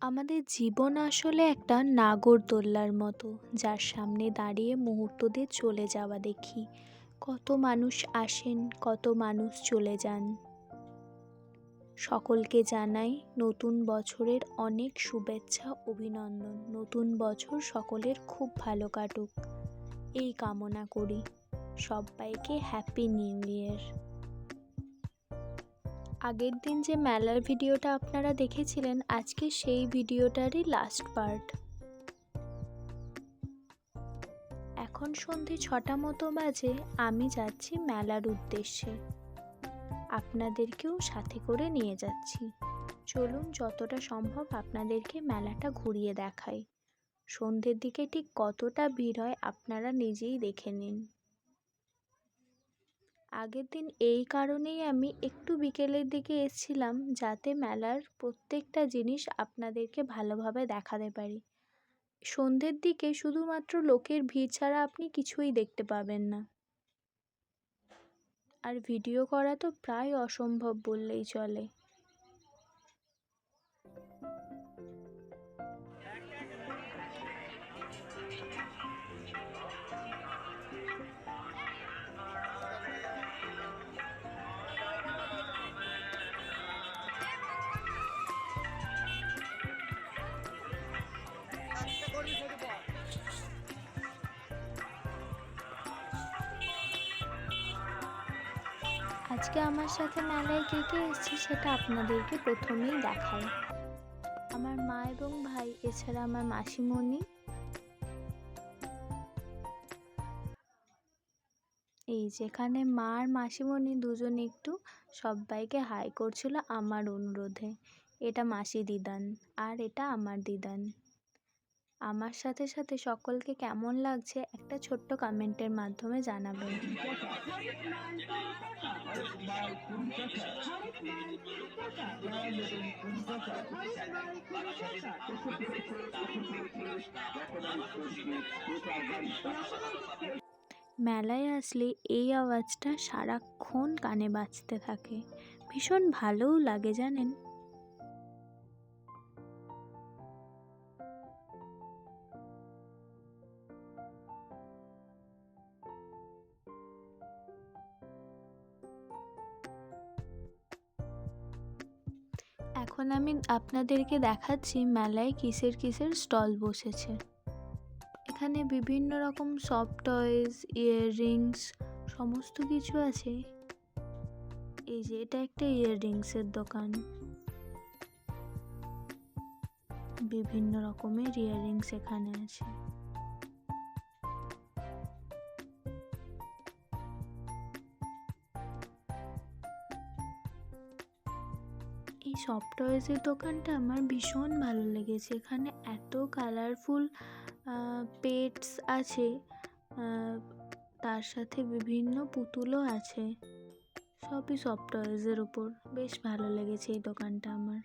আমাদের জীবন আসলে একটা নাগরদোল্লার মতো, যার সামনে দাঁড়িয়ে মুহূর্ত দিয়ে চলে যাওয়া দেখি। কত মানুষ আসেন, কত মানুষ চলে যান। সকলকে জানাই নতুন বছরের অনেক শুভেচ্ছা, অভিনন্দন। নতুন বছর সকলের খুব ভালো কাটুক। এই কামনা করি। সবাইকে হ্যাপি নিউ ইয়ার আগের দিন যে মেলার ভিডিওটা আপনারা দেখেছিলেন, আজকে সেই ভিডিওটারই লাস্ট পার্ট এখন সন্ধে ছটা মতো বাজে, আমি যাচ্ছি মেলার উদ্দেশ্যে। আপনাদেরকেও সাথে করে নিয়ে যাচ্ছি। চলুন যতটা সম্ভব আপনাদেরকে মেলাটা ঘুরিয়ে দেখাই। সন্ধ্যের দিকে ঠিক কতটা ভিড় হয় আপনারা নিজেই দেখে নিন। আগের দিন এই কারণেই আমি একটু বিকেলের দিকে এসছিলাম, যাতে মেলার প্রত্যেকটা জিনিস আপনাদেরকে ভালোভাবে দেখাতে পারি। সন্ধ্যের দিকে শুধুমাত্র লোকের ভিড় ছাড়া আপনি কিছুই দেখতে পাবেন না। আর ভিডিও করা তো প্রায় অসম্ভব বললেই চলে। আজকে আমার সাথে মেলায় কে কে এসেছে সেটা আপনাদেরকে প্রথমেই দেখাই। আমার মা এবং ভাই, এছাড়া আমার মাসিমণি। এই যেখানে মা আর মাসিমণি দুজন একটু, সবাইকে হাই করছিল আমার অনুরোধে। এটা মাসি দিদান আর এটা আমার দিদান। আমার সাথে সাথে সকলকে কেমন লাগছে একটা ছোট্ট কমেন্টের মাধ্যমে জানাবেন। মেলায় আসলে এই আওয়াজটা সারাক্ষণ কানে বাজতে থাকে। ভীষণ ভালোও লাগে জানেন। এখন আমি আপনাদেরকে দেখাচ্ছি মেলায় কিসের কিসের স্টল বসেছে। এখানে বিভিন্ন রকম সফট টয়েস, ইয়াররিংস, সমস্ত কিছু আছে। এই যে, এটা একটা ইয়াররিংসের দোকান। বিভিন্ন রকমের ইয়াররিংস এখানে আছে। এই সফট টয়েসের দোকানটা আমার ভীষণ ভালো লেগেছে। এখানে এত কালারফুল পেটস আছে তার সাথে বিভিন্ন পুতুলও আছে। সবই সফট টয়েসের উপর। বেশ ভালো লেগেছে এই দোকানটা আমার।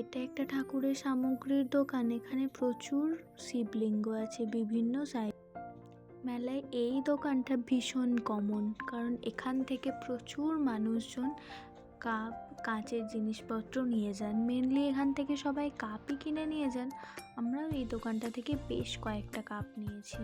এটা একটা ঠাকুরের সামগ্রীর দোকান। এখানে প্রচুর শিবলিঙ্গ আছে, বিভিন্ন সাইজ মেলায় এই দোকানটা ভীষণ কমন কারণ এখান থেকে প্রচুর মানুষজন কাপ কাঁচের জিনিসপত্র নিয়ে যান। মেনলি এখান থেকে সবাই কাপই কিনে নিয়ে যান। আমরাও এই দোকানটা থেকে বেশ কয়েকটা কাপ নিয়েছি।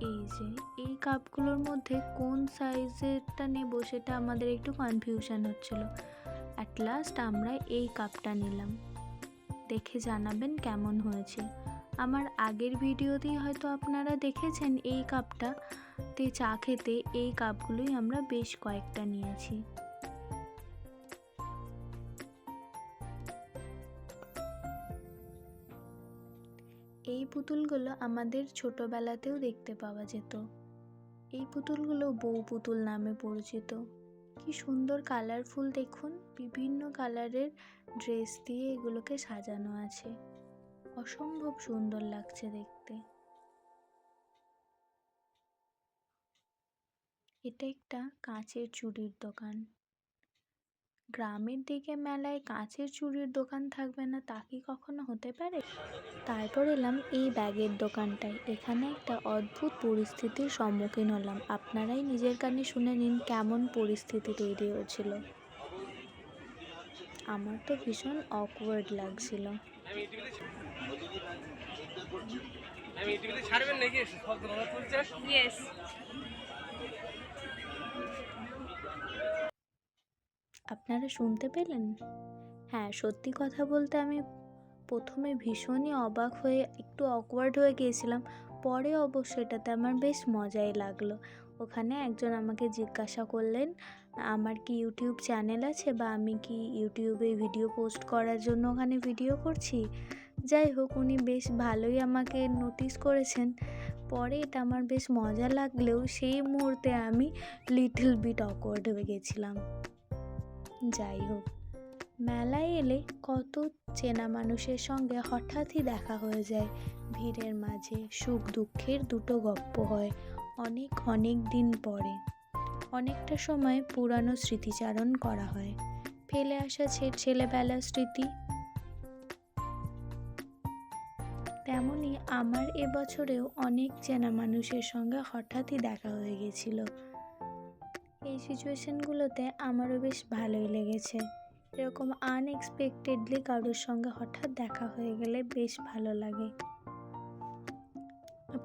এই যে, এই কাপগুলোর মধ্যে কোন সাইজেরটা নেব সেটা আমাদের একটু কনফিউশন হচ্ছিল। অ্যাট লাস্ট আমরা এই কাপটা নিলাম। দেখে জানাবেন কেমন হয়েছে। আমার আগের ভিডিওতেই হয়তো আপনারা দেখেছেন এই কাপটা তে চা খেতে এই কাপগুলোই আমরা বেশ কয়েকটা নিয়েছি। এই পুতুলগুলো আমাদের ছোটবেলাতেও দেখতে পাওয়া যেত। এই পুতুলগুলো বউ পুতুল নামে পরিচিত। কি সুন্দর কালারফুল দেখুন, বিভিন্ন কালারের ড্রেস দিয়ে এগুলোকে সাজানো আছে। অসম্ভব সুন্দর লাগছে দেখতে। এটা একটা কাঁচের চুড়ির দোকান। গ্রামের দিকে মেলায় কাঁচের চুড়ির দোকান থাকবে না তা কি কখনো হতে পারে? তারপর এলাম এই ব্যাগের দোকানটায়। এখানে একটা অদ্ভুত পরিস্থিতির সম্মুখীন হলাম। আপনারাই নিজের কানে শুনে নিন কেমন পরিস্থিতি তৈরি হয়েছিল। আমার তো ভীষণ অকওয়ার্ড লাগছিল। ছাড়বেন নাকি? আপনারা শুনতে পেলেন? হ্যাঁ সত্যি কথা বলতে আমি প্রথমে ভীষণই অবাক হয়ে, একটু অকওয়ার্ড হয়ে গিয়েছিলাম। পরে অবশ্য এটাতে আমার বেশ মজাই লাগল। ওখানে একজন আমাকে জিজ্ঞাসা করলেন, আমার কি ইউটিউব চ্যানেল আছে বা আমি কি ইউটিউবে ভিডিও পোস্ট করার জন্য ওখানে ভিডিও করছি? যাই হোক, উনি বেশ ভালোই আমাকে নোটিস করেছেন। পরে এটা আমার বেশ মজা লাগলেও সেই মুহূর্তে আমি লিটল বিট অকওয়ার্ড হয়ে গেছিলাম যাই হোক মেলায় এলে কত চেনা মানুষের সঙ্গে হঠাৎই দেখা হয়ে যায়। ভিড়ের মাঝে সুখ দুঃখের দুটো গপ্প হয় অনেক অনেক দিন পরে। অনেকটা সময় পুরানো স্মৃতিচারণ করা হয়। ফেলে আসা ছেলেবেলার স্মৃতি। তেমনই আমার এবছরেও অনেক চেনা মানুষের সঙ্গে হঠাৎই দেখা হয়ে গেছিল। এই সিচুয়েশানগুলোতে আমারও বেশ ভালোই লেগেছে। এরকম আনএক্সপেক্টেডলি কারোর সঙ্গে হঠাৎ দেখা হয়ে গেলে বেশ ভালো লাগে।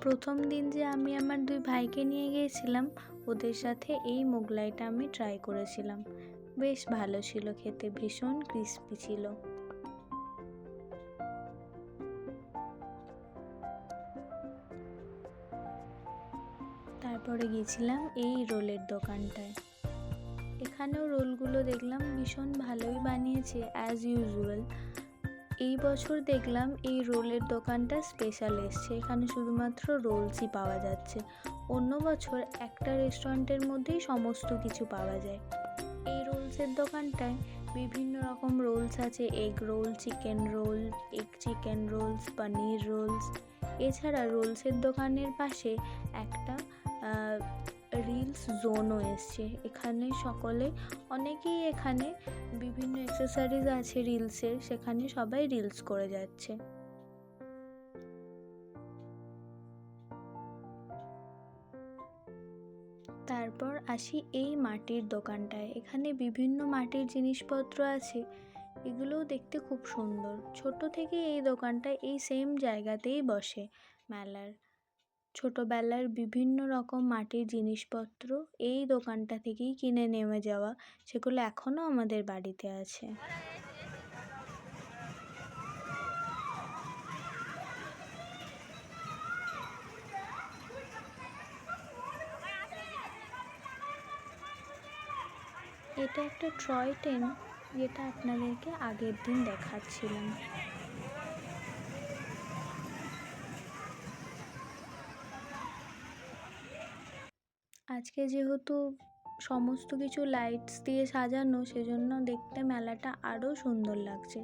প্রথম দিন যে আমি আমার দুই ভাইকে নিয়ে গিয়েছিলাম, ওদের সাথে এই মোগলাইটা আমি ট্রাই করেছিলাম। বেশ ভালো ছিল খেতে, ভীষণ ক্রিস্পি ছিল। তারপরে গিয়েছিলাম এই রোলের দোকানটায়। এখানেও রোলগুলো দেখলাম ভীষণ ভালোই বানিয়েছে অ্যাজ ইউজুয়াল এই বছর দেখলাম এই রোলের দোকানটা স্পেশাল এসছে, এখানে শুধুমাত্র রোলসই পাওয়া যাচ্ছে। অন্য বছর একটা রেস্টুরেন্টের মধ্যেই সমস্ত কিছু পাওয়া যায়। এই রোলসের দোকানটায় বিভিন্ন রকম রোলস আছে egg roll chicken roll egg chicken rolls paneer rolls এছাড়া রোলসের দোকানের পাশে একটা রিলস জোনও এসছে। এখানে সকলে, অনেকেই এখানে বিভিন্ন অ্যাক্সেসরিজ আছে রিলসের সেখানে সবাই রিলস করে যাচ্ছে। তারপর আসি এই মাটির দোকানটায়। এখানে বিভিন্ন মাটির জিনিসপত্র আছে। এগুলোও দেখতে খুব সুন্দর। ছোট থেকে এই দোকানটা এই সেম জায়গাতেই বসে মেলার। ছোটোবেলার বিভিন্ন রকম মাটির জিনিসপত্র এই দোকানটা থেকেই কিনে নেমে যাওয়া, সেগুলো এখনও আমাদের বাড়িতে আছে। এটা একটা ট্রয় ট্রেন। যেটা আপনাদেরকে আগের দিন দেখাচ্ছিলাম। আজকে যেহেতু সমস্ত কিছু লাইটস দিয়ে সাজানো, সেজন্য দেখতে মেলাটা আরও সুন্দর লাগছে।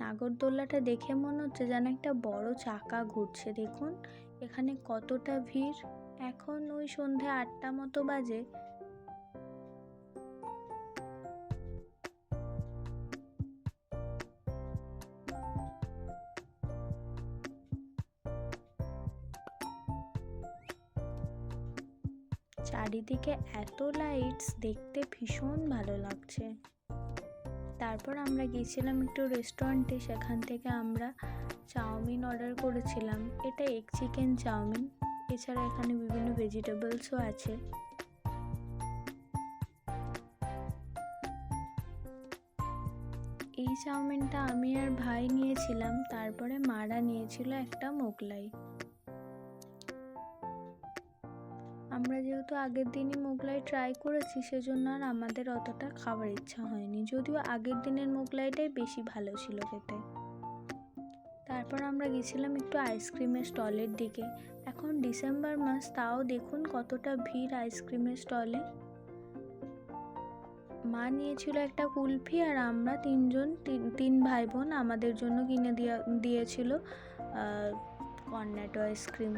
নাগরদোল্লাটা দেখে মনে হচ্ছে যেন একটা বড় চাকা ঘুরছে, দেখুন। এখানে কতটা ভিড়। এখন ওই সন্ধে আটটা মতো বাজে। চারিদিকে এত লাইটস দেখতে ভীষণ ভালো লাগছে। তারপর আমরা গিয়েছিলাম একটু রেস্টুরেন্টে সেখান থেকে আমরা চাউমিন অর্ডার করেছিলাম। এটা এগ চিকেন চাউমিন, এছাড়া এখানে বিভিন্ন ভেজিটেবলসও আছে। এই চাউমিনটা আমি আর ভাই নিয়েছিলাম, তারপরে মারা নিয়েছিল একটা মোগলাই। আমরা যেহেতু আগের দিনই মোগলাই ট্রাই করেছি, সেজন্য আর আমাদের অতটা খাওয়ার ইচ্ছা হয়নি। যদিও আগের দিনের মোগলাইটাই বেশি ভালো ছিল খেতে। তারপর আমরা গেছিলাম একটু আইসক্রিমের স্টলের দিকে। এখন ডিসেম্বর মাস, তাও দেখুন কতটা ভিড় আইসক্রিমের স্টলে মা নিয়েছিল একটা কুলফি আর আমরা তিনজন, তিন ভাই বোন আমাদের জন্য কিনে দিয়া, দিয়েছিল কর্নেটো আইসক্রিম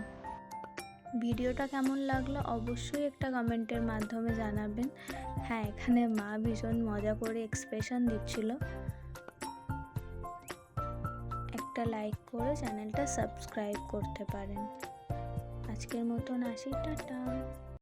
ভিডিওটা কেমন লাগল অবশ্যই একটা কমেন্টের মাধ্যমে জানাবেন। হ্যাঁ এখানে মা ভীষণ মজা করে এক্সপ্রেশন দিচ্ছিল। একটা লাইক করে চ্যানেলটা সাবস্ক্রাইব করতে পারেন। আজকের মতন আসি, টাটা।